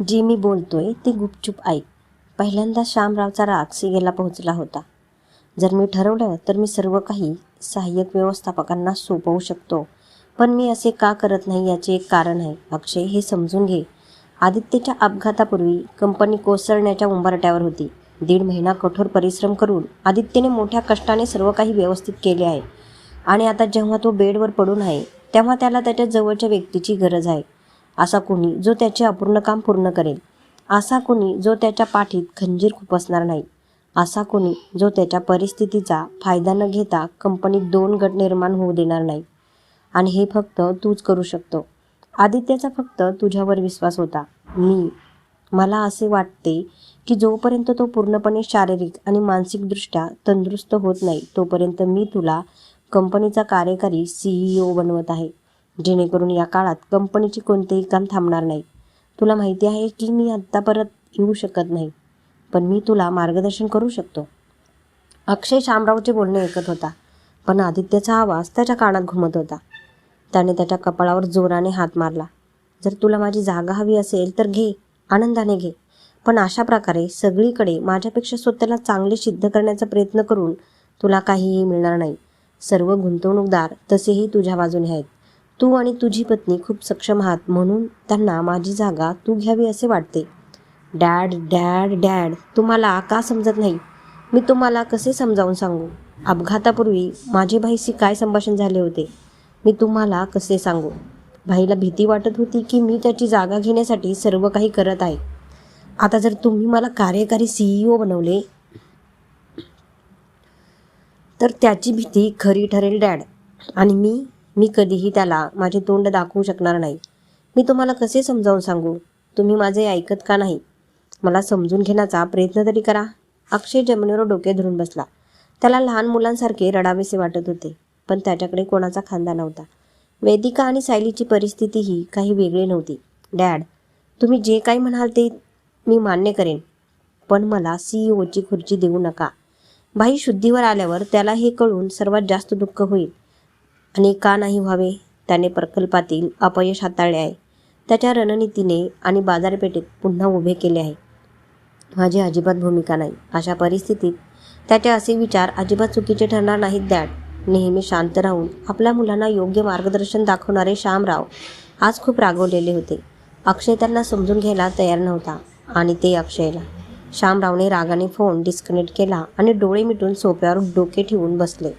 जी मी बोलतोय ते गुपचूप ऐक. पहिल्यांदा श्यामरावचा राग सिगेला पोहोचला होता. जर मी ठरवलं तर मी सर्व काही सहाय्यक व्यवस्थापकांना सोपवू शकतो. पण मी असे का करत नाही याचे एक कारण आहे. अक्षय हे समजून घे. आदित्यच्या अपघातापूर्वी कंपनी कोसळण्याच्या उंबरट्यावर होती. दीड महिना कठोर परिश्रम करून आदित्यने मोठ्या कष्टाने सर्व काही व्यवस्थित केले आहे. आणि आता जेव्हा तो बेडवर पडून आहे तेव्हा त्याला त्याच्या जवळच्या व्यक्तीची गरज आहे. असा कोणी जो त्याचे अपूर्ण काम पूर्ण करेल. असा कोणी जो त्याच्या पाठीत खंजीर खुपसणार नाही. असा कोणी जो त्याच्या परिस्थितीचा फायदा न घेता कंपनीत दोन गट निर्माण होऊ देणार नाही. आणि हे फक्त तूच करू शकतो. आदित्याचा फक्त तुझ्यावर विश्वास होता. मी मला असे वाटते की जोपर्यंत तो पूर्णपणे शारीरिक आणि मानसिकदृष्ट्या तंदुरुस्त होत नाही तोपर्यंत मी तुला कंपनीचा कार्यकारी सीईओ बनवत आहे. जेणेकरून या काळात कंपनीचे कोणतेही काम थांबणार नाही. तुला माहिती आहे की मी आत्ता परत येऊ शकत नाही पण मी तुला मार्गदर्शन करू शकतो. अक्षय शामरावचे बोलणे ऐकत होता पण आदित्यचा आवाज त्याच्या कानात घुमत होता. त्याने त्याच्या कपाळावर जोराने हात मारला. जर तुला माझी जागा हवी असेल तर घे आनंदाने घे पण अशा प्रकारे सगळीकडे माझ्यापेक्षा स्वतःला चांगले सिद्ध करण्याचा प्रयत्न करून तुला काहीही मिळणार नाही. सर्व गुंतवणूकदार तसेही तुझ्या बाजूने आहेत. तू आणि तुझी पत्नी खूप सक्षम आहात म्हणून त्यांना माझी जागा तू घ्यावी असे वाटते. डॅड डॅड डॅड तुम्हाला का समजत नाही? मी तुम्हाला कसे समजावून सांगू? अपघातापूर्वी माझे भाईशी काय संभाषण झाले होते? मी तुम्हाला कसे सांगू? भाईला भीती वाटत होती की मी त्याची जागा घेण्यासाठी सर्व काही करत आहे. आता जर तुम्ही मला कार्यकारी सीईओ बनवले तर त्याची भीती खरी ठरेल डॅड. आणि मी मी कधीही त्याला माझे तोंड दाखवू शकणार नाही. मी तुम्हाला कसे समजावून सांगू? तुम्ही माझे ऐकत का नाही? मला समजून घेण्याचा प्रयत्न तरी करा. अक्षय जमिनीवर डोके धरून बसला. त्याला लहान मुलांसारखे रडावेसे वाटत होते पण त्याच्याकडे कोणाचा खांदा नव्हता. वेदिका आणि सायलीची परिस्थितीही काही वेगळी नव्हती. डॅड तुम्ही जे काही म्हणाल ते मी मान्य करेन पण मला सी ओची खुर्ची देऊ नका. भाई शुद्धीवर आल्यावर त्याला हे कळून सर्वात जास्त दुःख होईल. आणि का नाही व्हावे? त्याने प्रकल्पातील अपयश हाताळले आहे. त्याच्या रणनीतीने आणि बाजारपेठेत पुन्हा उभे केले आहे. माझी अजिबात भूमिका नाही. अशा परिस्थितीत त्याचे असे विचार अजिबात चुकीचे ठरणार नाहीत दॅट नेहमी शांत राहून आपल्या मुलांना योग्य मार्गदर्शन दाखवणारे श्यामराव आज खूप रागवलेले होते. अक्षय त्यांना समजून घ्यायला तयार नव्हता आणि ते अक्षयला. श्यामरावने रागाने फोन डिस्कनेक्ट केला आणि डोळे मिटून सोप्यावर डोके ठेवून बसले.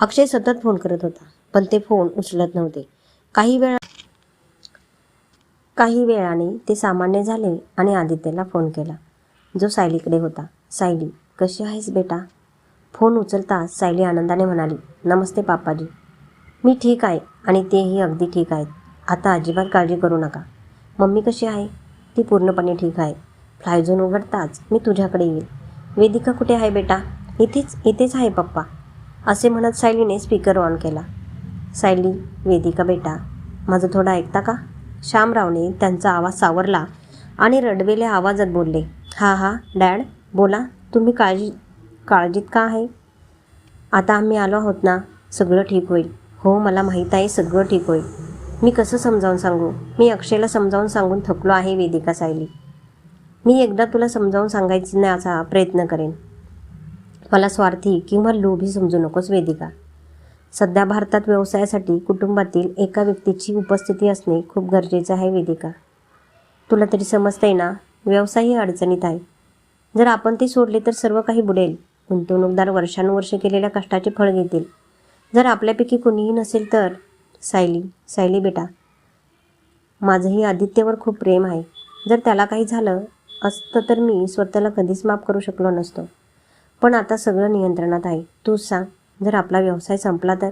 अक्षय सतत फोन करत होता. पण ते फोन उचलत नव्हते. काही वेळा काही वेळाने ते सामान्य झाले आणि आदित्यला फोन केला. जो सायलीकडे होता. सायली कशी आहेस बेटा? फोन उचलताच सायली आनंदाने म्हणाली नमस्ते पापाजी. मी ठीक आहे आणि तेही अगदी ठीक आहेत. आता अजिबात काळजी करू नका. मम्मी कशी आहे? ती पूर्णपणे ठीक आहे. फ्लायझोन उघडताच मी तुझ्याकडे येईल वेदिका कुठे आहे बेटा? इथेच इथेच आहे पप्पा असे म्हणत सायलीने स्पीकर ऑन केला. सायली वेदिका बेटा माझं थोडं ऐकता का? श्यामरावने त्यांचा आवाज सावरला आणि रडवेल्या आवाजात बोलले हा हा डॅड बोला तुम्ही काळजी काळजीत का आहे? आता आम्ही आलो आहोत ना सगळं ठीक होईल. हो मला माहीत आहे सगळं ठीक होईल. मी कसं समजावून सांगू? मी अक्षयला समजावून सांगून थकलो आहे वेदिका सायली. मी एकदा तुला समजावून सांगायचा प्रयत्न करेन. मला स्वार्थी किंवा लोभी समजू नकोस वेदिका. सध्या भारतात व्यवसायासाठी कुटुंबातील एका व्यक्तीची उपस्थिती असणे खूप गरजेचं आहे वेदिका. तुला तरी समजतंय ना? व्यवसायही अडचणीत आहे. जर आपण ते सोडले तर सर्व काही बुडेल. गुंतवणूकदार वर्षानुवर्षे केलेल्या कष्टाचे फळ घेतील. जर आपल्यापैकी कोणीही नसेल तर सायली सायली बेटा. माझंही आदित्यवर खूप प्रेम आहे. जर त्याला काही झालं असतं तर मी स्वतःला कधीच माफ करू शकलो नसतो. पण आता सगळं नियंत्रणात आहे. तूच सांग. जर आपला व्यवसाय संपला तर?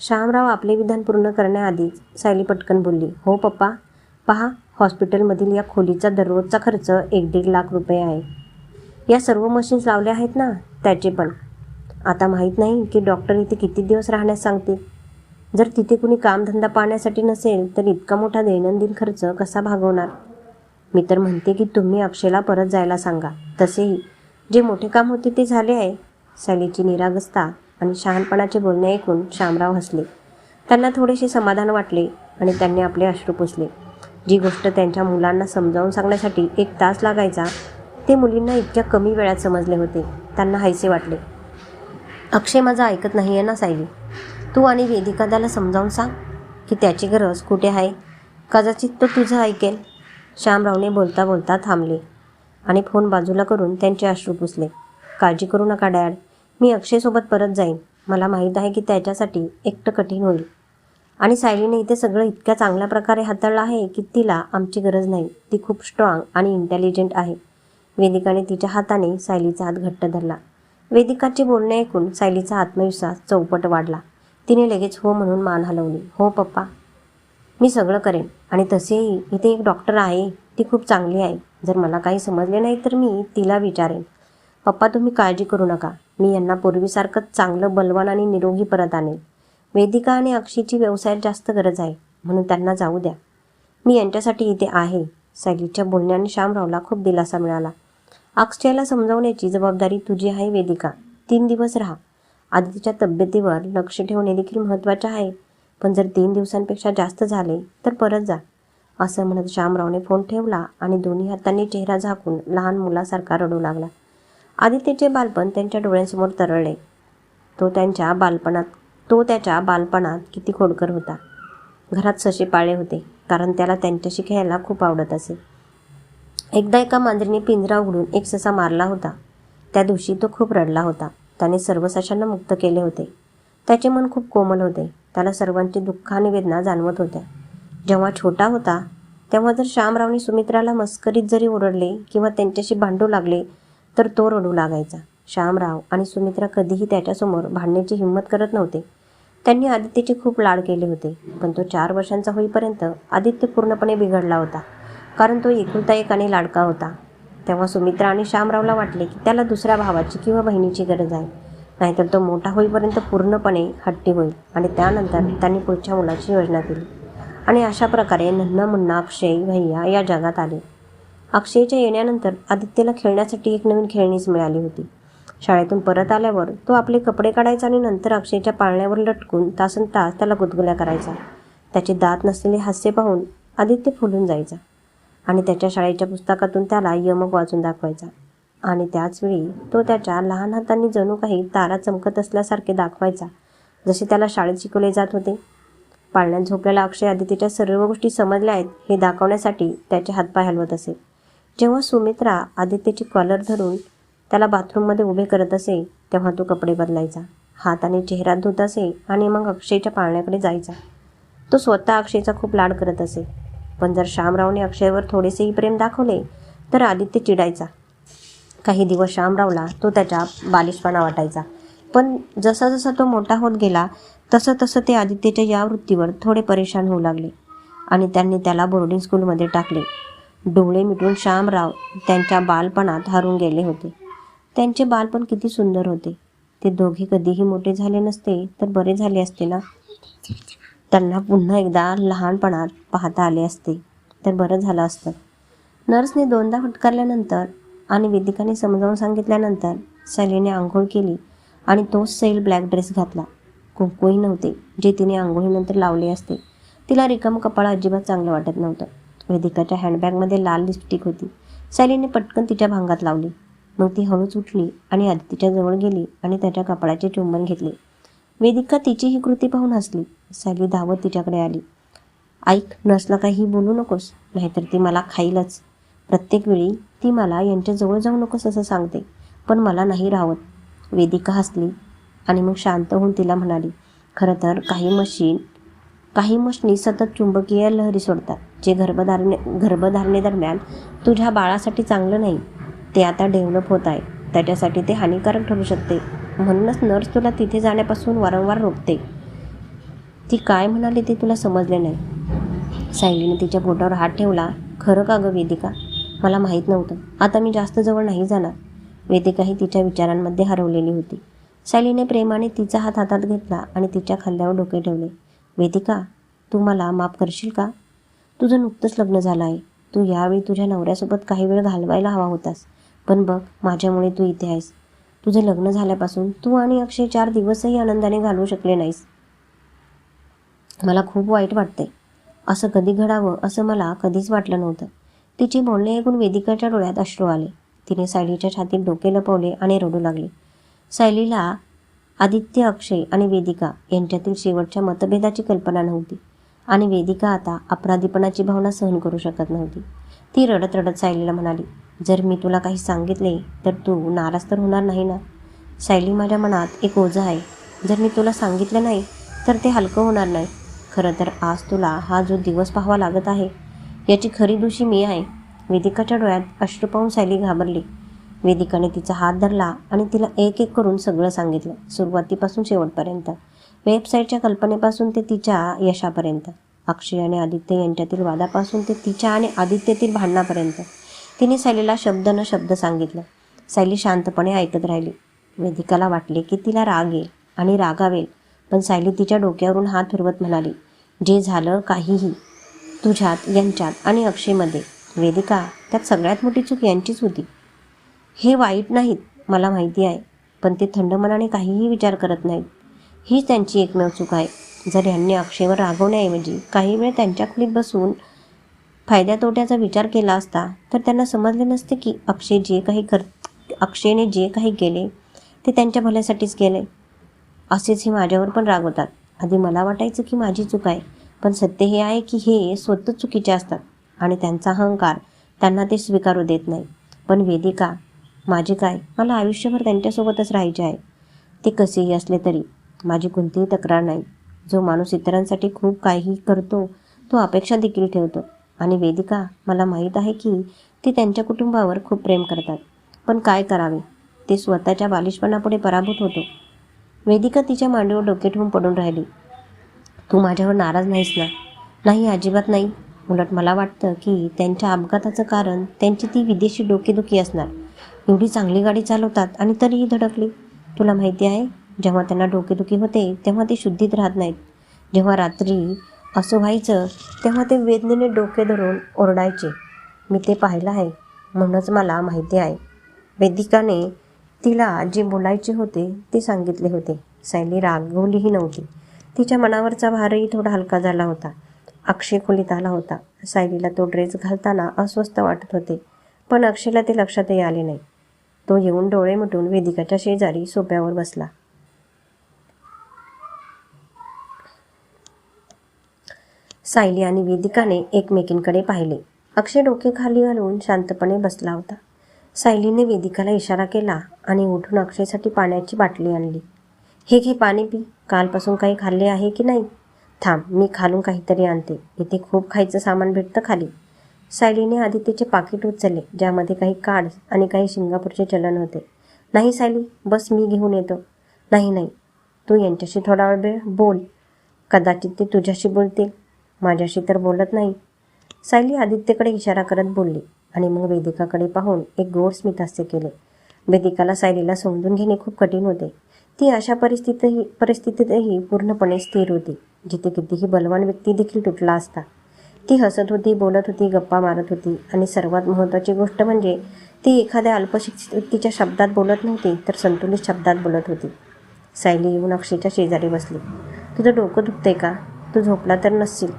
श्यामराव आपले विधान पूर्ण करण्याआधीच सायली पटकन बोलली हो पप्पा. पहा हॉस्पिटलमधील या खोलीचा दररोजचा खर्च एक दीड लाख रुपये आहे. या सर्व मशीन्स लावल्या आहेत ना त्याचे पण. आता माहीत नाही की डॉक्टर इथे किती दिवस राहण्यास सांगतील. जर तिथे कुणी कामधंदा पाहण्यासाठी नसेल तर इतका मोठा दैनंदिन खर्च कसा भागवणार? मी तर म्हणते की तुम्ही अक्षयला परत जायला सांगा. तसेही जे मोठे काम होते ते झाले आहे. सायलीची निरागसता आणि शहाणपणाचे बोलणे ऐकून श्यामराव हसले. त्यांना थोडेसे समाधान वाटले आणि त्यांनी आपले अश्रू पुसले. जी गोष्ट त्यांच्या मुलांना समजावून सांगण्यासाठी एक तास लागायचा ते मुलींना इतक्या कमी वेळात समजले होते. त्यांना हायसे वाटले. अक्षय माझा ऐकत नाही आहे ना सायली? तू आणि वेदिका त्याला समजावून सांग की त्याची गरज कुठे आहे? कदाचित तो तुझं ऐकेल. श्यामरावने बोलता बोलता थांबले आणि फोन बाजूला करून त्यांचे अश्रू पुसले. काळजी करू नका डॅड. मी अक्षयसोबत परत जाईन. मला माहीत आहे की त्याच्यासाठी एकटं कठीण होईल. आणि सायलीने इथे सगळं इतक्या चांगल्या प्रकारे हाताळलं आहे की तिला आमची गरज नाही. ती खूप स्ट्रॉंग आणि इंटेलिजंट आहे. वेदिकाने तिच्या हाताने सायलीचा हात घट्ट धरला. वेदिकाचे बोलणे ऐकून सायलीचा आत्मविश्वास चौपट वाढला. तिने लगेच हो म्हणून मान हलवली. हो पप्पा. मी सगळं करेन. आणि तसेही इथे एक डॉक्टर आहे. ती खूप चांगली आहे. जर मला काही समजले नाही तर मी तिला विचारेन. पप्पा तुम्ही काळजी करू नका. मी यांना पूर्वीसारखंच चांगलं बलवान आणि निरोगी परत आणेन वेदिका आणि अक्षीची व्यवसायात जास्त गरज आहे म्हणून त्यांना जाऊ द्या. मी यांच्यासाठी इथे आहे. सैलीच्या बोलण्याने श्यामरावला खूप दिलासा मिळाला. अक्षयला समजावण्याची जबाबदारी तुझी आहे वेदिका. तीन दिवस राहा. आदितीच्या तब्येतीवर लक्ष ठेवणे देखील महत्त्वाचे आहे. पण जर तीन दिवसांपेक्षा जास्त झाले तर परत जा. असं म्हणत श्यामरावने फोन ठेवला आणि दोन्ही हातांनी चेहरा झाकून लहान मुलासारखा रडू लागला. आदित्यचे बालपण त्यांच्या डोळ्यांसमोर तरळले. तो त्यांच्या बालपणात तो त्याच्या बालपणात किती खोडकर होता. घरात ससे पाळे होते कारण त्याला त्यांच्याशी खेळायला खूप आवडत असे. एकदा एका मांजरीने पिंजरा उघडून एक ससा मारला होता. त्या दिवशी तो खूप रडला होता. त्याने सर्व सशांना मुक्त केले होते. त्याचे मन खूप कोमल होते. त्याला सर्वांची दुःख आणि वेदना जाणवत होत्या. जेव्हा छोटा होता तेव्हा जर श्यामरावने सुमित्राला मस्करीत जरी ओरडले किंवा त्यांच्याशी भांडू लागले तर तो रडू लागायचा. श्यामराव आणि सुमित्रा कधीही त्याच्यासमोर भांडण्याची हिंमत करत नव्हते. त्यांनी आदित्यचे खूप लाड केले होते पण तो चार वर्षांचा होईपर्यंत आदित्य पूर्णपणे बिघडला होता कारण तो एकुलता एक आणि लाडका होता. तेव्हा सुमित्रा आणि श्यामरावला वाटले की त्याला दुसऱ्या भावाची किंवा बहिणीची गरज आहे नाहीतर तो मोठा होईपर्यंत पूर्णपणे हट्टी होईल आणि त्यानंतर त्यांनी पुढच्या मुलाची योजना केली. आणि अशा प्रकारे नन्ना मुन्ना अक्षय भैया या जगात आले. अक्षयच्या येण्यानंतर आदित्यला खेळण्यासाठी एक नवीन खेळणीच मिळाली होती. शाळेतून परत आल्यावर तो आपले कपडे काढायचा आणि नंतर अक्षयच्या पाळण्यावर लटकून तासन तास त्याला गुदगुल्या करायचा. त्याचे दात नसलेले हास्य पाहून आदित्य फुलून जायचा आणि त्याच्या शाळेच्या पुस्तकातून त्याला यमक वाचून दाखवायचा. आणि त्याचवेळी तो त्याच्या लहान हातांनी जणू काही तारा चमकत असल्यासारखे दाखवायचा जसे त्याला शाळेत शिकवले जात होते. पाळण्यात झोपलेला अक्षय आदित्यच्या सर्व गोष्टी समजल्या आहेत हे दाखवण्यासाठी त्याचे हातपाय हलवत असे. जेव्हा सुमित्रा आदित्यची कॉलर धरून त्याला बाथरूममध्ये उभे करत असे तेव्हा तो कपडे बदलायचा. हात आणि चेहरा धुत असे आणि मग अक्षयच्या पाळण्याकडे जायचा. तो स्वतः अक्षयचा खूप लाड करत असे. पण जर श्यामरावने अक्षयवर थोडेसेही प्रेम दाखवले तर आदित्य चिडायचा. काही दिवस श्यामरावला तो त्याच्या बालिशपणा वाटायचा. पण जसा जसा तो मोठा होत गेला तसं तसं ते आदित्यच्या या वृत्तीवर थोडे परेशान होऊ लागले आणि त्यांनी त्याला बोर्डिंग स्कूलमध्ये टाकले. डोळे मिटून श्यामराव त्यांच्या बालपणात हरून गेले होते. त्यांचे बालपण किती सुंदर होते. ते दोघे कधीही मोठे झाले नसते तर बरे झाले असते ना? त्यांना पुन्हा एकदा लहानपणात पाहता आले असते तर बरं झालं असतं. नर्सने दोनदा फटकारल्यानंतर आणि वेदिकाने समजावून सांगितल्यानंतर सैलीने आंघोळ केली आणि तोच सैल ब्लॅक ड्रेस घातला. कुंकूही नव्हते जे तिने आंघोळीनंतर लावले असते. तिला रिकाम कपाळ अजिबात चांगलं वाटत नव्हतं. वेदिकाच्या हँडबॅगमध्ये लाल लिपस्टिक होती. सॅलीने पटकन तिच्या भांगात लावली. मग ती हळूच उठली आणि आदितीच्या जवळ गेली आणि त्याच्या कपडाचे चुंबन घेतले. वेदिका तिची ही कृती पाहून हसली. सॅली धावत तिच्याकडे आली. ऐक नसलं काही बोलू नकोस नाहीतर ती मला खाईलच. प्रत्येक वेळी ती मला यांच्याजवळ जाऊ नकोस असं सांगते पण मला नाही राहत. वेदिका हसली आणि मग शांत होऊन तिला म्हणाली खरं तर काही मशीन काही मशनी सतत चुंबकीय लहरी सोडतात जे गर्भधारणे गर्भधारणेदरम्यान तुझ्या बाळासाठी चांगलं नाही. ते आता डेव्हलप होत आहे. त्याच्यासाठी ते हानिकारक ठरू शकते. म्हणूनच नर्स तुला तिथे जाण्यापासून वारंवार रोखते. ती काय म्हणाली ते तुला समजले नाही. सायलीने तिच्या पोटावर हात ठेवला. खरं का गं वेदिका? मला माहीत नव्हतं. आता मी जास्त जवळ नाही जाणार. वेदिकाही तिच्या विचारांमध्ये हरवलेली होती. सायलीने प्रेमाने तिचा हात हातात घेतला आणि तिच्या खांद्यावर डोके ठेवले. वेदिका तू मला माफ करशील का? तुझं नुकतंच लग्न झालं आहे तू यावेळी तुझ्या नवऱ्यासोबत काही वेळ घालवायला हवा होतास. पण बघ माझ्यामुळे तू इथे आहेस. तुझं लग्न झाल्यापासून तू आणि अक्षय चार दिवसही आनंदाने घालवू शकले नाहीस. मला खूप वाईट वाटते असं कधी घडावं असं मला कधीच वाटलं नव्हतं. तिचे बोलणे ऐकून वेदिकाच्या डोळ्यात अश्रू आले. तिने सायलीच्या छातीत डोके लपवले आणि रडू लागली. सायलीला आदित्य अक्षय आणि वेदिका यांच्यातील शेवटच्या मतभेदाची कल्पना नव्हती. आणि वेदिका आता अपराधीपणाची भावना सहन करू शकत नव्हती. ती रडत रडत सायलीला म्हणाली जर मी तुला काही सांगितले तर तू नाराज तर होणार नाही ना? सायली माझ्या मनात एक ओझं आहे. जर मी तुला सांगितलं नाही तर ते हलकं होणार नाही. खरं तर आज तुला हा जो दिवस पाहावा लागत आहे याची खरी दोषी मी आहे. वेदिकाच्या डोळ्यात अश्रू पाहून सायली घाबरली. वेदिकाने तिचा हात धरला आणि तिला एक एक करून सगळं सांगितलं सुरुवातीपासून शेवटपर्यंत. वेबसाईटच्या कल्पनेपासून ते तिच्या यशापर्यंत. अक्षय आणि आदित्य यांच्यातील वादापासून ते तिच्या आणि आदित्यतील भांडणापर्यंत. तिने सायलीला शब्द न शब्द सांगितलं. सायली शांतपणे ऐकत राहिली. वेदिकाला वाटले की तिला राग येईल आणि रागावेल पण सायली तिच्या डोक्यावरून हात फिरवत म्हणाली जे झालं काहीही तुझ्यात यांच्यात आणि अक्षयमध्ये. वेदिका त्यात सगळ्यात मोठी चूक यांचीच होती. हे वाईट नाहीत मला माहिती आहे. पण ते थंड मनाने काहीही विचार करत नाहीत. हीच त्यांची एकमेव चूक आहे. जर यांनी अक्षयवर रागवण्याऐवजी काही वेळ त्यांच्या खोलीत बसून फायद्या तोट्याचा विचार केला असता तर त्यांना समजले नसते की अक्षय जे काही कर अक्षयने जे काही केले ते त्यांच्या भल्यासाठीच केले. असेच हे माझ्यावर पण रागवतात. आधी मला वाटायचं की माझी चूक आहे पण सत्य हे आहे की हे स्वतः चुकीचे असतात आणि त्यांचा अहंकार त्यांना ते स्वीकारू देत नाही. पण वेदिका माझे काय? मला आयुष्यभर त्यांच्यासोबतच राहायचे आहे. ते कसेही असले तरी. माझी कोणतीही तक्रार नाही. जो माणूस इतरांसाठी खूप काहीही करतो तो अपेक्षा देखील ठेवतो. आणि वेदिका मला माहीत आहे की ते त्यांच्या कुटुंबावर खूप प्रेम करतात. पण काय करावे? ते स्वतःच्या बालिशपणापुढे पराभूत होतो. वेदिका तिच्या मांडीवर डोके ठेवून पडून राहिली. तू माझ्यावर नाराज नाहीस ना? नाही अजिबात नाही. उलट मला वाटतं की त्यांच्या अपघाताचं कारण त्यांची ती विदेशी डोकेदुखी असणार. एवढी चांगली गाडी चालवतात आणि तरीही धडकली. तुला माहिती आहे जेव्हा त्यांना डोकेदुखी होते तेव्हा ते शुद्धीत राहत नाहीत. जेव्हा रात्री असं व्हायचं तेव्हा ते वेदनेने डोके धरून ओरडायचे मी ते पाहिलं आहे म्हणूनच मला माहिती आहे. वेदिकाने तिला जे बोलायचे होते ते सांगितले होते. सायली रागवलीही नव्हती. तिच्या मनावरचा भारही थोडा हलका झाला होता. अक्षय खोलीत आला होता. सायलीला तो ड्रेस घालताना अस्वस्थ वाटत होते पण अक्षयला ते लक्षातही आले नाही. तो येऊन डोळे मिटून वेदिकाच्या शेजारी सोप्यावर बसला. सायली आणि वेदिकाने एकमेकींकडे पाहिले. अक्षय डोके खाली घालून शांतपणे बसला होता. सायलीने वेदिकाला इशारा केला आणि उठून अक्षयसाठी पाण्याची बाटली आणली. हे घे पाणी पी. कालपासून काही खाल्ले आहे की नाही? थांब मी खालून काहीतरी आणते. इथे खूप खायचं सामान भेटतं खाली. सायलीने आदित्यचे पाकिट उचलले ज्यामध्ये काही कार्ड्स आणि काही सिंगापूरचे चलन होते. नाही सायली बस मी घेऊन येतो. नाही नाही. तू यांच्याशी थोडा वेळ वेळ बोल. कदाचित ते तुझ्याशी बोलतील. माझ्याशी तर बोलत नाही. सायली आदित्यकडे इशारा करत बोलली आणि मग वेदिकाकडे पाहून एक गोड स्मितहास्य केले. वेदिकाला सायलीला समजून घेणे खूप कठीण होते. ती अशा परिस्थितीही परिस्थितीतही पूर्णपणे स्थिर होती जिथे कितीही बलवान व्यक्ती देखील तुटला असता. ती हसत होती बोलत होती गप्पा मारत होती. आणि सर्वात महत्त्वाची गोष्ट म्हणजे ती एखाद्या अल्पशिक्षित व्यक्तीच्या शब्दात बोलत नव्हती तर संतुलित शब्दात बोलत होती. सायली येऊन अक्षयच्या शेजारी बसली. तुझं डोकं दुखतंय का? तू झोपला तर नसशील.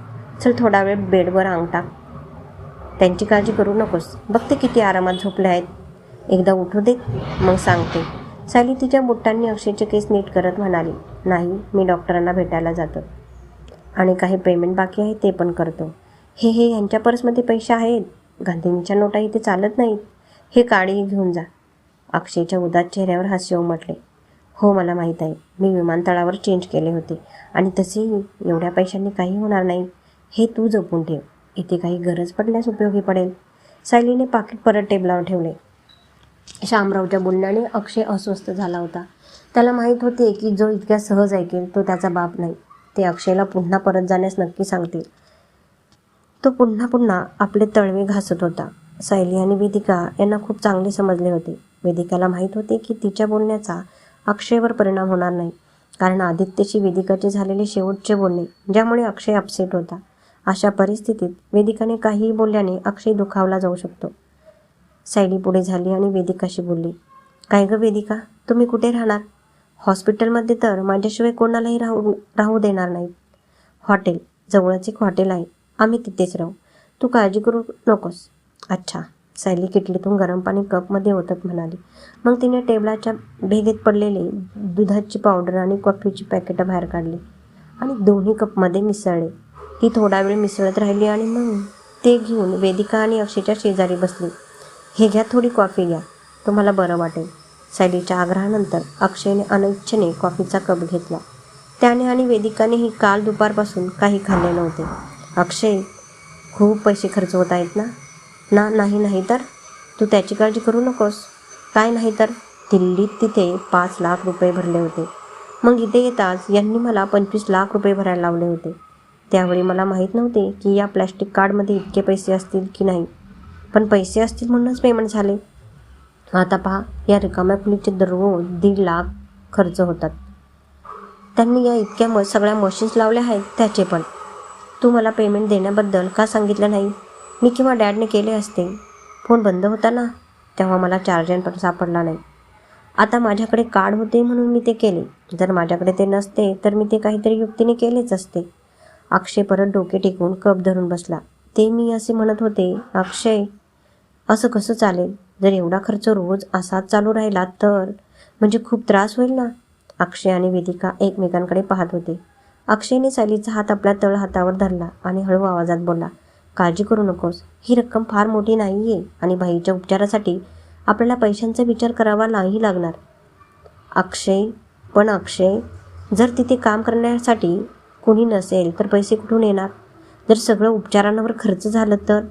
चल थोडा वेळ बेडवर अंग टाक. त्यांची काळजी करू नकोस. बघते किती आरामात झोपले आहेत. एकदा उठू दे मग सांगते. सायली तिच्या बोटांनी अक्षयचे केस नीट करत म्हणाली नाही मी डॉक्टरांना भेटायला जातो. आणि काही पेमेंट बाकी आहे ते पण करतो. हे हे यांच्या पर्समध्ये पैसे आहेत. गांधींच्या नोटा इथे चालत नाहीत. हे काळी घेऊन जा. अक्षयच्या उदात चेहऱ्यावर हास्य उमटले. हो मला माहीत आहे. मी विमानतळावर चेंज केले होते. आणि तसेही एवढ्या पैशांनी काही होणार नाही. हे तू जपून ठेव. इथे काही गरज पडल्यास उपयोगी पडेल. सायलीने पाकिट परत टेबलावर ठेवले. शामरावच्या बोलण्याने अक्षय अस्वस्थ झाला होता. त्याला माहीत होते की जो इतक्या सहज ऐकेल तो त्याचा बाप नाही. ते अक्षयला पुन्हा परत जाण्यास नक्की सांगतील. तो पुन्हा पुन्हा आपले तळवे घासत होता. सायली आणि वेदिका यांना खूप चांगले समजले होते. वेदिकाला माहीत होते की तिच्या बोलण्याचा अक्षयवर परिणाम होणार नाही कारण आदित्यशी वेदिकाचे झालेले शेवटचे बोलणे ज्यामुळे अक्षय अपसेट होता. अशा परिस्थितीत वेदिकाने काहीही बोलल्याने अक्षय दुखावला जाऊ शकतो. सायली पुढे झाली आणि वेदिकाशी बोलली काय गं वेदिका तुम्ही कुठे राहणार? हॉस्पिटलमध्ये तर माझ्याशिवाय कोणालाही राहू राहू देणार नाहीत. हॉटेल जवळच एक हॉटेल आहे. आम्ही तिथेच राहू. तू काळजी करू नकोस. अच्छा सायली किटलीतून गरम पाणी कपमध्ये ओतत म्हणाली. मग तिने टेबलाच्या भेगेत पडलेले दुधाची पावडर आणि कॉफीची पॅकेटं बाहेर काढली आणि दोन्ही कपमध्ये मिसळले. ती थोडा वेळ मिसळत राहिली आणि मग ते घेऊन वेदिका आणि अक्षयच्या शेजारी बसली. हे घ्या थोडी कॉफी घ्या तुम्हाला बरं वाटेल. सायलीच्या आग्रहानंतर अक्षयने अनिच्छेने कॉफीचा कप घेतला. त्याने आणि वेदिकानेही काल दुपारपासून काही खाल्ले नव्हते. अक्षय खूप पैसे खर्च होत आहेत ना? ना नाही नाही तर? तू त्याची काळजी करू नकोस. काय नाही तर? दिल्लीत तिथे पाच लाख रुपये भरले होते. मग इथे येताच यांनी मला पंचवीस लाख रुपये भरायला लावले होते. त्यावेळी मला माहीत नव्हते की या प्लॅस्टिक कार्डमध्ये इतके पैसे असतील की नाही. पण पैसे असतील म्हणूनच पेमेंट झाले. आता पहा या रिकाम्या खोलीचे दररोज दीड लाख खर्च होतात. त्यांनी या इतक्या म सगळ्या मशीन्स लावल्या आहेत त्याचे पण. तू मला पेमेंट देण्याबद्दल का सांगितलं नाही? मी किंवा डॅडने केले असते. फोन बंद होता ना तेव्हा मला चार्जर पण सापडला नाही. आता माझ्याकडे कार्ड होते म्हणून मी ते केले. जर माझ्याकडे ते नसते तर मी ते काहीतरी युक्तीने केलेच असते. अक्षय परत डोके टेकून कप धरून बसला. ते मी असे म्हणत होते अक्षय. असं कसं चालेल? जर एवढा खर्च रोज असाच चालू राहिला तर? म्हणजे खूप त्रास होईल ना? अक्षय आणि वेदिका एकमेकांकडे पाहत होते. अक्षयने सायलीचा हात आपल्या तळ हातावर धरला आणि हळू आवाजात बोलला काळजी करू नकोस. ही रक्कम फार मोठी नाही आहे आणि बाईच्या उपचारासाठी आपल्याला पैशांचा विचार करावा नाही लागणार. अक्षय पण अक्षय जर तिथे काम करण्यासाठी कोणी नसेल तर पैसे कुठून येणार? जर सगळं उपचारांवर खर्च झालं तर?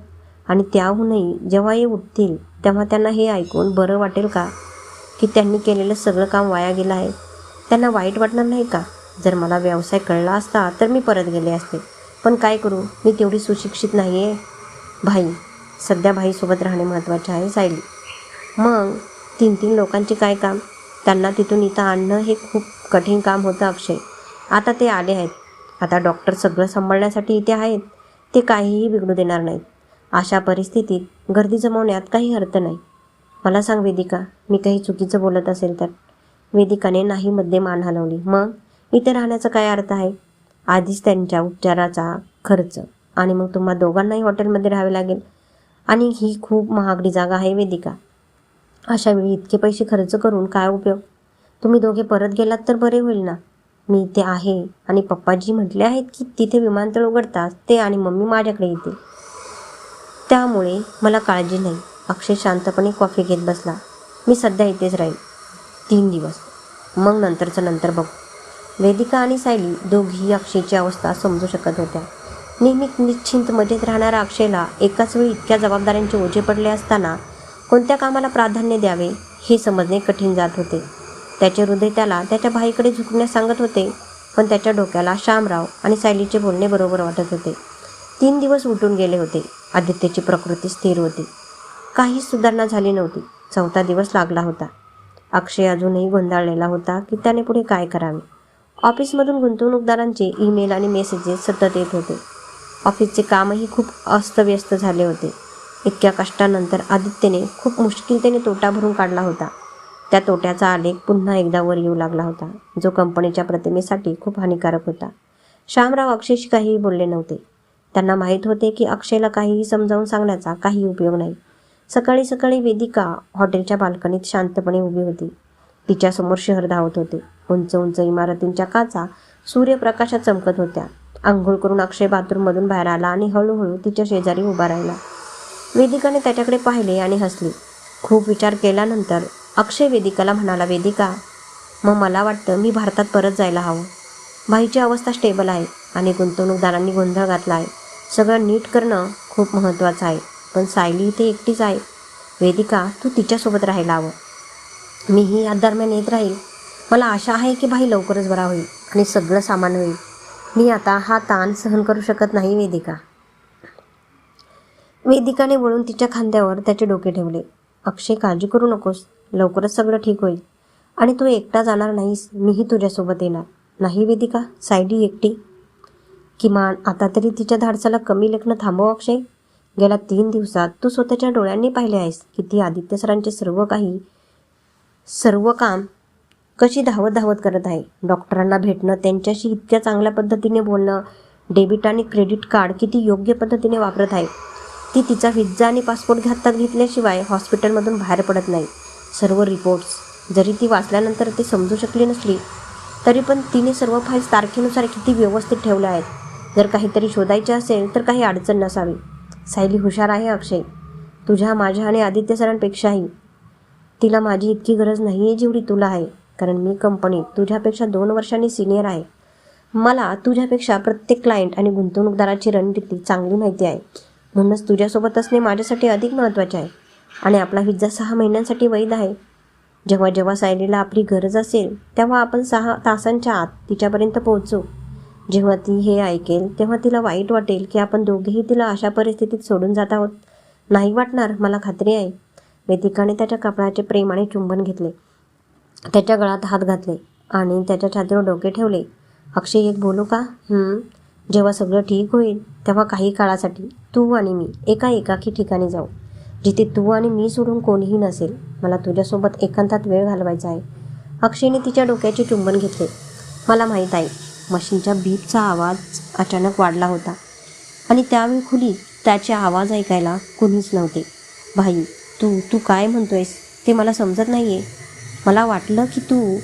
आणि त्याहूनही जेव्हा हे उठतील तेव्हा त्यांना हे ऐकून बरं वाटेल का की त्यांनी केलेलं सगळं काम वाया गेलं आहे? त्यांना वाईट वाटणार नाही का? जर मला व्यवसाय कळला असता तर मी परत गेले असते. पण काय करू? मी तेवढी सुशिक्षित नाही आहे भाई सध्या भाईसोबत राहणे महत्त्वाचे आहे सायली. मग तीन तीन लोकांचे काय काम? त्यांना तिथून इथं आणणं हे खूप कठीण काम होतं अक्षय. आता ते आले आहेत. आता डॉक्टर सगळं सांभाळण्यासाठी इथे आहेत. ते काहीही बिघडू देणार नाहीत. अशा परिस्थितीत गर्दी जमवण्यात काही अर्थ नाही. मला सांग वेदिका. मी काही चुकीचं बोलत असेल तर? वेदिकाने नाही मध्ये मान हलवली. मग? इथे राहण्याचा काय अर्थ आहे? आधीच त्यांच्या उपचाराचा खर्च आणि मग तुम्हा दोघांनाही हॉटेलमध्ये राहावे लागेल. आणि ही खूप महागडी जागा आहे वेदिका. अशा वेळी इतके पैसे खर्च करून काय उपयोग? तुम्ही दोघे परत गेलात तर बरे होईल ना? मी इथे आहे आणि पप्पाजी म्हटले आहेत की तिथे विमानतळ उघडतात ते आणि मम्मी माझ्याकडे येतील त्यामुळे मला काळजी नाही. अक्षय शांतपणे कॉफी घेत बसला. मी सध्या इथेच राहील. तीन दिवस. मग नंतरचं नंतर बघू. वेदिका आणि सायली दोघीही अक्षयची अवस्था समजू शकत होत्या. नेहमी निश्चिंत मजेत राहणाऱ्या अक्षयला एकाच वेळी इतक्या जबाबदाऱ्यांचे ओझे पडले असताना कोणत्या कामाला प्राधान्य द्यावे हे समजणे कठीण जात होते. त्याचे हृदय त्याला त्याच्या भाईकडे झुकण्यास सांगत होते पण त्याच्या डोक्याला श्यामराव आणि सायलीचे बोलणे बरोबर वाटत होते. तीन दिवस उठून गेले होते. आदित्यची प्रकृती स्थिर होती. काहीच सुधारणा झाली नव्हती. चौथा दिवस लागला होता. अक्षय अजूनही गोंधळलेला होता की त्याने पुढे काय करावे? ऑफिसमधून गुंतवणूकदारांचे ईमेल आणि मेसेजेस सतत येत होते. ऑफिसचे कामही खूप अस्तव्यस्त झाले होते. इतक्या कष्टानंतर आदित्यने खूप मुश्किलतेने तोटा भरून काढला होता. त्या तोट्याचा आलेख पुन्हा एकदा वर येऊ लागला होता जो कंपनीच्या प्रतिमेसाठी खूप हानिकारक होता. श्यामराव अक्षयशी काहीही बोलले नव्हते. त्यांना माहीत होते की अक्षयला काहीही समजावून सांगण्याचा काही उपयोग नाही. सकाळी सकाळी वेदिका हॉटेलच्या बाल्कनीत शांतपणे उभी होती. तिच्यासमोर शहर धावत होते. उंच उंच इमारतींच्या काचा सूर्यप्रकाशात चमकत होत्या. आंघोळ करून अक्षय बाथरूममधून बाहेर आला आणि हळूहळू तिच्या शेजारी उभा राहिला. वेदिकाने त्याच्याकडे पाहिले आणि हसली. खूप विचार केल्यानंतर अक्षय वेदिकाला म्हणाला वेदिका मग मला वाटतं मी भारतात परत जायला हवं. भाईची अवस्था स्टेबल आहे आणि गुंतवणूकदारांनी गोंधळ घातला आहे. सगळं नीट करणं खूप महत्त्वाचं आहे पण सायली इथे एकटीच आहे. वेदिका तू तिच्यासोबत राहायला हवं. मीही या दरम्यान येत राहील. मला आशा आहे की भाई लवकरच बरा होईल आणि सगळं सामान होईल. मी आता हा ताण सहन करू शकत नाही वेदिका. वेदिकाने वळून तिच्या खांद्यावर त्याचे डोके ठेवले. अक्षय काळजी करू नकोस. लवकरच सगळं ठीक होईल. आणि तू एकटा जाणार नाहीस. मीही तुझ्यासोबत येणार. नाही वेदिका? सायडी एकटी? किमान आता तरी तिच्या धाडसाला कमी लेखणं थांबव अक्षय. गेल्या तीन दिवसात तू स्वतःच्या डोळ्यांनी पाहिले आहेस की ती आदित्य सरांचे सर्व काही सर्व काम कशी धावत धावत करत आहे? डॉक्टरांना भेटणं त्यांच्याशी इतक्या चांगल्या पद्धतीने बोलणं डेबिट आणि क्रेडिट कार्ड किती योग्य पद्धतीने वापरत आहे? ती तिचा व्हिजा आणि पासपोर्ट हातात घेतल्याशिवाय हॉस्पिटलमधून बाहेर पडत नाही. सर्व रिपोर्ट्स जरी ती वाचल्यानंतर ते समजू शकली नसली तरी पण तिने सर्व फाईल्स तारखेनुसार किती व्यवस्थित ठेवल्या आहेत. जर काहीतरी शोधायचे असेल तर काही अडचण नसावी. सायली हुशार आहे अक्षय. तुझ्या माझ्या आणि आदित्य सरांपेक्षाही तिला माझी इतकी गरज नाही आहे जेवढी तुला आहे. कारण मी कंपनीत तुझ्यापेक्षा दोन वर्षांनी सिनियर आहे. मला तुझ्यापेक्षा प्रत्येक क्लायंट आणि गुंतवणूकदाराची रणनीती चांगली माहिती आहे. म्हणूनच तुझ्यासोबत असणे माझ्यासाठी अधिक महत्त्वाचे आहे. आणि आपला व्हिजा सहा महिन्यांसाठी वैध आहे. जेव्हा जेव्हा सायलीला आपली गरज असेल तेव्हा आपण सहा तासांच्या आत तिच्यापर्यंत पोहोचू. जेव्हा ती हे ऐकेल तेव्हा तिला वाईट वाटेल की आपण दोघेही तिला अशा परिस्थितीत सोडून जात आहोत. नाही वाटणार मला खात्री आहे. वेदिकाने त्याच्या कपाळाचे प्रेमाने चुंबन घेतले. त्याच्या गळात हात घातले आणि त्याच्या छातीवर डोके ठेवले. अक्षय एक बोलू का? जेव्हा सगळं ठीक होईल तेव्हा काही काळासाठी तू आणि मी एका एकाकी ठिकाणी जाऊ. जिथे तू आणि मी सोडून कोणीही नसेल मला तुझ्यासोबत एकांतात वेळ घालवायचा आहे. अक्षयने तिच्या डोक्याचे चुंबन घेतले. मला माहीत आहे मशीनच्या बीपचा आवाज अचानक वाढला होता. आणि त्यावेळी खुली त्याचे आवाज ऐकायला कुणीच नव्हते. भाई तू तू काय म्हणतोयस? ते मला समजत नाही आहे मला वाटलं की तू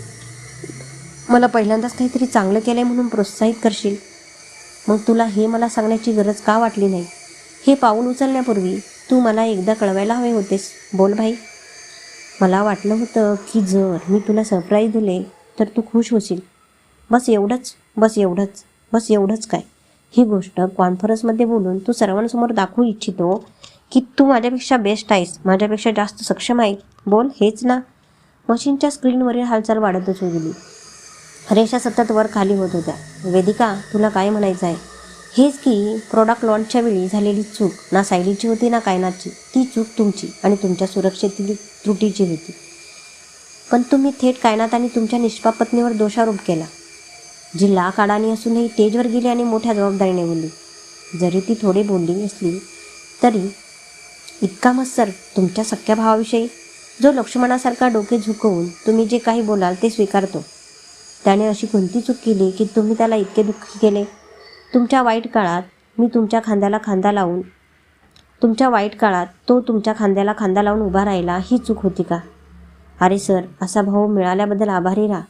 मला पहिल्यांदाच काहीतरी चांगलं केलं आहे म्हणून प्रोत्साहित करशील. मग तुला हे मला सांगण्याची गरज का वाटली नाही? हे पाऊल उचलण्यापूर्वी तू मला एकदा कळवायला हवे होतेस. बोल भाई. मला वाटलं होतं की जर मी तुला सरप्राईज दिले तर तू खुश होशील. बस एवढंच बस एवढंच बस एवढंच काय? ही गोष्ट कॉन्फरन्समध्ये बोलून तू सर्वांसमोर दाखवू इच्छितो. की तू माझ्यापेक्षा बेस्ट आहेस. माझ्यापेक्षा जास्त सक्षम आहे. बोल हेच ना. मशीनच्या स्क्रीनवरील हालचाल वाढतच गेली. रेषा सतत वर खाली होत होत्या. वेदिका तुला काय म्हणायचं आहे? हेच की प्रोडक्ट लॉन्चच्या वेळी झालेली चूक ना सायलीची होती ना कायनाची ती चूक तुमची आणि तुमच्या सुरक्षेतील त्रुटीची होती. पण तुम्ही थेट कायनात आणि तुमच्या निष्पाप पत्नीवर दोषारोप केला. जी लाख अडाणी असूनही स्टेजवर गेली आणि मोठ्या जबाबदारीने बोलली. जरी ती थोडी बोलली असली तरी इतका मत्सर तुमच्या सख्या भावाविषयी. जो लक्ष्मणासारखा डोके झुकवून तुम्ही जे काही बोलाल ते स्वीकारतो. त्याने अशी कोणती चूक केली की तुम्ही त्याला इतके दुःखी केले? तुमच्या वाईट काळात मी तुमच्या खांद्याला खांदा लावून तुमच्या वाईट काळात तो तुमच्या खांद्याला खांदा लावून उभा राहिला ही चूक होती का? अरे सर असा भाऊ मिळाल्याबद्दल आभारी राहा.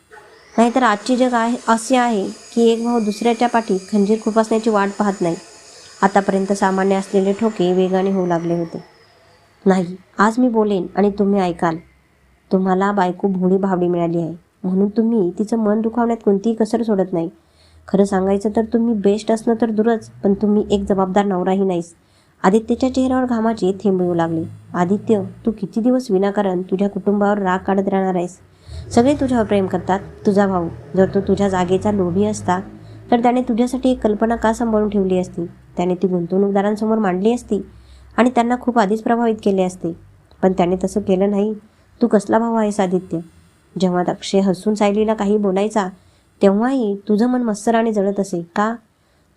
नाहीतर आजचे जग आहे असे आहे की एक भाऊ दुसऱ्याच्या पाठी खंजीर खुपासण्याची वाट पाहत नाही. आतापर्यंत सामान्य असलेले ठोके वेगाने होऊ लागले होते. नाही आज मी बोलेन आणि तुम्ही ऐकाल. तुम्हाला बायको भोळी भावडी मिळाली आहे. म्हणून तुम्ही तिचं मन दुखावण्यात कोणतीही कसर सोडत नाही. खरं सांगायचं तर तुम्ही बेस्ट असणं तर दूरच पण तुम्ही एक जबाबदार नवराही नाहीस. आदित्यच्या चेहऱ्यावर घामाचे थेंब येऊ लागले. आदित्य तू किती दिवस विनाकारण तुझ्या कुटुंबावर राग काढत राहणार आहेस? सगळे तुझ्यावर प्रेम करतात तुझा भाऊ. जर तो तुझ्या जागेचा लोभी असता तर त्याने तुझ्यासाठी एक कल्पना का सांभाळून ठेवली असती? त्याने ती गुंतवणूकदारांसमोर मांडली असती? आणि त्यांना खूप आधीच प्रभावित केले असते. पण त्याने तसं केलं नाही. तू कसला भाऊ आहेस आदित्य? जेव्हा अक्षय हसून सायलीला काही बोलायचा तेव्हाही तुझं मन मत्सराने जळत असे का?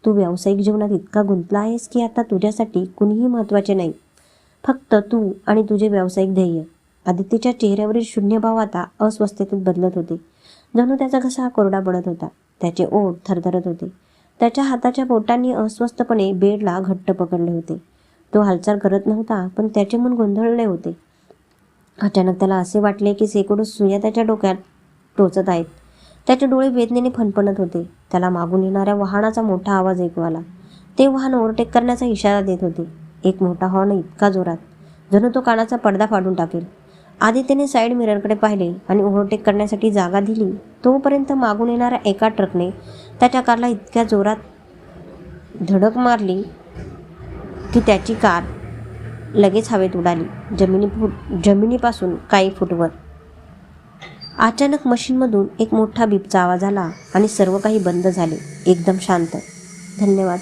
तू व्यावसायिक जीवनात इतका गुंतला आहेस की आता तुझ्यासाठी कुणीही महत्त्वाचे नाही. फक्त तू आणि तुझे व्यावसायिक ध्येय. आदित्यच्या चेहऱ्यावरील शून्यभाव आता अस्वस्थतेत बदलत होते. जणू त्याचा घसा कोरडा पडत होता. त्याचे ओठ थरथरत होते. त्याच्या हाताच्या बोटांनी अस्वस्थपणे बेडला घट्ट पकडले होते. तो हालचाल करत नव्हता पण त्याचे मन गोंधळले होते. अचानक त्याला असे वाटले की सेकडो सुया त्याच्या डोक्यात टोचत आहेत. त्याचे डोळे वेदनेने फणफणत होते. त्याला मागून येणाऱ्या वाहनाचा मोठा आवाज ऐकू आला. ते वाहन ओव्हरटेक करण्याचा इशारा देत होते. एक मोठा हॉर्न इतका जोरात जणू तो कानाचा पडदा फाडून टाकेल. आदित्यने साईड मिररकडे पाहिले आणि ओव्हरटेक करण्यासाठी जागा दिली. तोपर्यंत मागून येणाऱ्या एका ट्रकने त्याच्या कारला इतक्या जोरात धडक मारली की त्याची कार लगेच हवेत उडाली. जमिनी फुट जमिनीपासून काही फूटवर अचानक मशीनमधून एक मोठा बीपचा आवाज आला आणि सर्व काही बंद झाले. एकदम शांत. धन्यवाद.